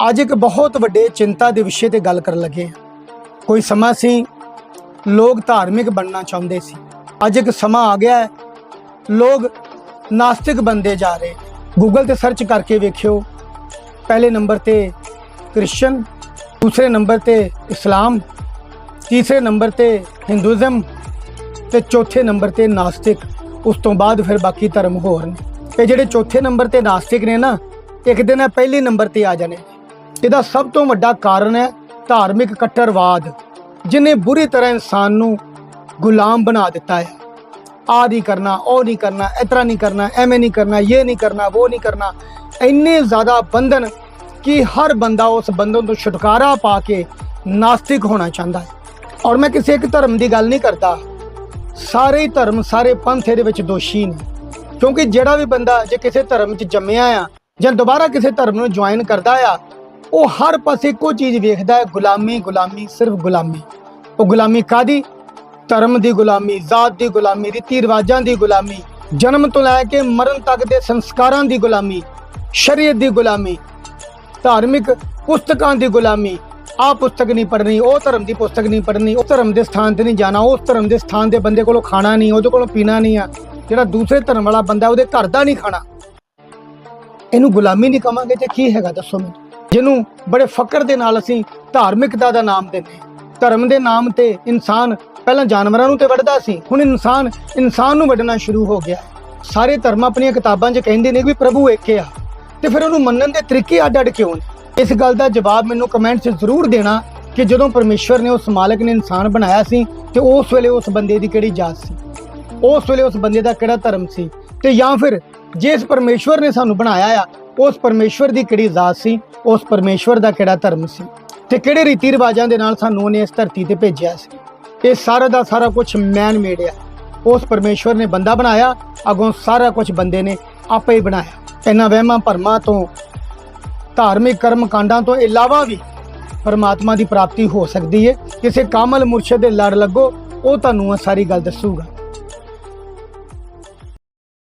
ਅੱਜ ਇੱਕ ਬਹੁਤ ਵੱਡੇ ਚਿੰਤਾ ਦੇ ਵਿਸ਼ੇ ਤੇ ਗੱਲ ਕਰਨ ਲੱਗੇ ਹਾਂ। ਕੋਈ ਸਮਾਂ ਸੀ, ਲੋਕ ਧਾਰਮਿਕ ਬਣਨਾ ਚਾਹੁੰਦੇ ਸੀ। ਅੱਜ ਇੱਕ ਸਮਾਂ ਆ ਗਿਆ ਹੈ, ਲੋਕ ਨਾਸਤਿਕ ਬੰਦੇ ਜਾ ਰਹੇ ਗੂਗਲ ਤੇ ਸਰਚ ਕਰਕੇ ਵੇਖਿਓ। ਪਹਿਲੇ ਨੰਬਰ ਤੇ ਕ੍ਰਿਸਚੀਅਨ ਦੂਸਰੇ ਨੰਬਰ ਤੇ ਇਸਲਾਮ, ਤੀਸਰੇ ਨੰਬਰ ਤੇ ਹਿੰਦੂਇਜ਼ਮ ਤੇ ਚੌਥੇ ਨੰਬਰ ਤੇ ਨਾਸਤਿਕ। ਉਸ ਤੋਂ ਬਾਅਦ ਫਿਰ ਬਾਕੀ ਧਰਮ ਹੋਰ ਨੇ। ਇਹ ਜਿਹੜੇ ਚੌਥੇ ਨੰਬਰ ਤੇ ਨਾਸਤਿਕ ਨੇ ਨਾ, ਇੱਕ ਦਿਨ ਇਹ ਪਹਿਲੇ ਨੰਬਰ ਤੇ ਆ ਜਾਣੇ ਇਹਦਾ ਸਭ ਤੋਂ ਵੱਡਾ ਕਾਰਨ ਹੈ ਧਾਰਮਿਕ ਕੱਟੜਵਾਦ ਜਿਨੇ ਬੁਰੀ ਤਰ੍ਹਾਂ ਇਨਸਾਨ ਨੂੰ ਗੁਲਾਮ ਬਣਾ ਦਿੱਤਾ ਹੈ। ਆ ਨਹੀਂ ਕਰਨਾ, ਉਹ ਨਹੀਂ ਕਰਨਾ, ਇਸ ਤਰ੍ਹਾਂ ਨਹੀਂ ਕਰਨਾ, ਐਵੇਂ ਨਹੀਂ ਕਰਨਾ ਇਹ ਨਹੀਂ ਕਰਨਾ ਉਹ ਨਹੀਂ ਕਰਨਾ, ਇੰਨੇ ਜ਼ਿਆਦਾ ਬੰਧਨ ਕਿ ਹਰ ਬੰਦਾ ਉਸ ਬੰਧਨ ਤੋਂ ਛੁਟਕਾਰਾ ਪਾ ਕੇ ਨਾਸਤਿਕ ਹੋਣਾ ਚਾਹੁੰਦਾ ਹੈ। ਔਰ ਮੈਂ ਕਿਸੇ ਇੱਕ ਧਰਮ ਦੀ ਗੱਲ ਨਹੀਂ ਕਰਦਾ। ਸਾਰੇ ਧਰਮ, ਸਾਰੇ ਪੰਥ ਇਹਦੇ ਵਿੱਚ ਦੋਸ਼ੀ ਨੇ। ਕਿਉਂਕਿ ਜਿਹੜਾ ਵੀ ਬੰਦਾ ਜੇ ਕਿਸੇ ਧਰਮ 'ਚ ਜੰਮਿਆ ਆ ਜਾਂ ਦੁਬਾਰਾ ਕਿਸੇ ਧਰਮ ਨੂੰ ਜੁਆਇਨ ਕਰਦਾ ਆ ਉਹ ਹਰ ਪਾਸੇ ਇੱਕੋ ਚੀਜ਼ ਵੇਖਦਾ ਹੈ, ਗੁਲਾਮੀ ਗੁਲਾਮੀ, ਸਿਰਫ ਗੁਲਾਮੀ। ਉਹ ਗੁਲਾਮੀ ਕਾਦੀ ਧਰਮ ਦੀ ਗੁਲਾਮੀ, ਜ਼ਾਤ ਦੀ ਗੁਲਾਮੀ, ਰੀਤੀ ਰਿਵਾਜਾਂ ਦੀ ਗੁਲਾਮੀ, ਜਨਮ ਤੋਂ ਲੈ ਕੇ ਮਰਨ ਤੱਕ ਦੇ ਸੰਸਕਾਰਾਂ ਦੀ ਗੁਲਾਮੀ, ਸ਼ਰੀਅਤ ਦੀ ਗੁਲਾਮੀ, ਧਾਰਮਿਕ ਪੁਸਤਕਾਂ ਦੀ ਗੁਲਾਮੀ। ਆ ਪੁਸਤਕ ਨਹੀਂ ਪੜ੍ਹਨੀ, ਉਹ ਧਰਮ ਦੀ ਪੁਸਤਕ ਨਹੀਂ ਪੜ੍ਹਨੀ ਉਹ ਧਰਮ ਦੇ ਸਥਾਨ ਤੇ ਨਹੀਂ ਜਾਣਾ, ਉਸ ਧਰਮ ਦੇ ਸਥਾਨ ਦੇ ਬੰਦੇ ਕੋਲੋਂ ਖਾਣਾ ਨਹੀਂ, ਉਹਦੇ ਕੋਲੋਂ ਪੀਣਾ ਨਹੀਂ ਆ। ਜਿਹੜਾ ਦੂਸਰੇ ਧਰਮ ਵਾਲਾ ਬੰਦਾ, ਉਹਦੇ ਘਰ ਦਾ ਨਹੀਂ ਖਾਣਾ। ਇਹਨੂੰ ਗੁਲਾਮੀ ਨਹੀਂ ਕਵਾਂਗੇ ਤੇ ਕੀ ਹੈਗਾ, ਦੱਸੋ ਮੈਨੂੰ। ਜਿਹਨੂੰ ਬੜੇ ਫਕਰ ਦੇ ਨਾਲ ਅਸੀਂ ਧਾਰਮਿਕਤਾ ਦਾ ਨਾਮ ਦਿੰਦੇ ਧਰਮ ਦੇ ਨਾਮ ਤੇ ਇਨਸਾਨ ਪਹਿਲਾਂ ਜਾਨਵਰਾਂ ਨੂੰ ਤੇ ਵੱਢਦਾ ਸੀ। ਹੁਣ ਇਨਸਾਨ ਇਨਸਾਨ ਨੂੰ ਵੱਢਣਾ ਸ਼ੁਰੂ ਹੋ ਗਿਆ। ਸਾਰੇ ਧਰਮ ਆਪਣੀਆਂ ਕਿਤਾਬਾਂ 'ਚ ਕਹਿੰਦੇ ਨੇ ਵੀ ਪ੍ਰਭੂ ਇੱਕ ਆ। ਤੇ ਫਿਰ ਉਹਨੂੰ ਮੰਨਣ ਦੇ ਤਰੀਕੇ ਅੱਡ-ਅੱਡ ਕਿਉਂ ਨੇ? ਇਸ ਗੱਲ ਦਾ ਜਵਾਬ ਮੈਨੂੰ ਕਮੈਂਟ 'ਚ ਜ਼ਰੂਰ ਦੇਣਾ ਕਿ ਜਦੋਂ ਪਰਮੇਸ਼ਵਰ ਨੇ ਉਸ ਮਾਲਕ ਨੇ ਇਨਸਾਨ ਬਣਾਇਆ ਸੀ ਤੇ ਉਸ ਵੇਲੇ ਉਸ ਬੰਦੇ ਦੀ ਕਿਹੜੀ ਜਾਤ ਸੀ? ਉਸ ਵੇਲੇ ਉਸ ਬੰਦੇ ਦਾ ਕਿਹੜਾ ਧਰਮ ਸੀ? ਤੇ ਜਾਂ ਫਿਰ ਜਿਸ ਪਰਮੇਸ਼ਵਰ ਨੇ ਸਾਨੂੰ ਬਣਾਇਆ ਆ ਉਸ ਪਰਮੇਸ਼ਵਰ ਦੀ ਕਿਹੜੀ ਜ਼ਾਤ ਸੀ? ਉਸ ਪਰਮੇਸ਼ਵਰ ਦਾ ਕਿਹੜਾ ਧਰਮ ਸੀ? ਤੇ ਕਿਹੜੇ ਰੀਤੀ ਰਿਵਾਜਾਂ ਦੇ ਨਾਲ ਸਾਨੂੰ ਉਹਨੇ ਇਸ ਧਰਤੀ ਤੇ ਭੇਜਿਆ ਸੀ? ਇਹ ਸਾਰਾ ਦਾ ਸਾਰਾ ਕੁਝ ਮੈਨ ਮੇੜਿਆ ਉਸ ਪਰਮੇਸ਼ਵਰ ਨੇ ਬੰਦਾ ਬਣਾਇਆ, ਅਗੋਂ ਸਾਰਾ ਕੁਝ ਬੰਦੇ ਨੇ ਆਪੇ ਹੀ ਬਣਾਇਆ। ਇਹਨਾਂ ਵਹਿਮਾਂ ਭਰਮਾਂ ਤੋਂ, ਧਾਰਮਿਕ ਕਰਮ ਕਾਂਡਾਂ ਤੋਂ ਇਲਾਵਾ ਵੀ ਪਰਮਾਤਮਾ ਦੀ ਪ੍ਰਾਪਤੀ ਹੋ ਸਕਦੀ ਹੈ ਕਿਸੇ ਕਾਮਲ ਮੁਰਸ਼ਿਦ ਦੇ ਲੜ ਲੱਗੋ, ਉਹ ਤੁਹਾਨੂੰ ਇਹ ਸਾਰੀ ਗੱਲ ਦੱਸੂਗਾ।